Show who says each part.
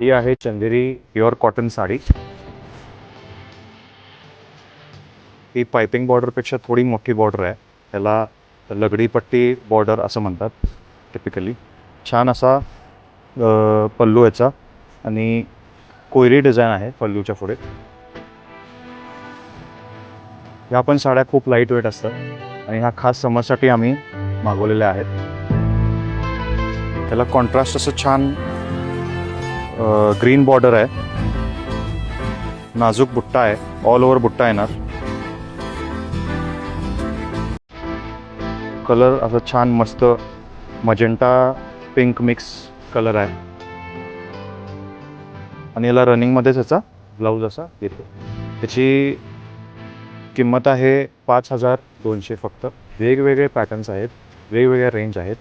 Speaker 1: ही आहे Chanderi pure cotton sari. ही piping बॉर्डरपेक्षा थोडी मोठी बॉर्डर आहे. त्याला लगडी पट्टी बॉर्डर असं म्हणतात टिपिकली छान असा पल्लू याचा आणि कोयरी डिझाईन आहे पल्लूच्या पुढे. ह्या पण साड्या खूप लाइट वेट असतात आणि ह्या खास समजसाठी आम्ही मागवलेल्या आहेत. त्याला कॉन्ट्रास्ट असं छान ग्रीन बॉर्डर आहे. नाजूक बुट्टा आहे. ऑल ओव्हर बुट्टा येणार. कलर असा छान मस्त मजेंटा पिंक मिक्स कलर आहे. आणि याला रनिंगमध्येच याचा ब्लाऊज असा येतो. त्याची किंमत आहे पाच हजार दोनशे फक्त. वेगवेगळे पॅटर्न्स आहेत. वेगवेगळ्या रेंज आहेत.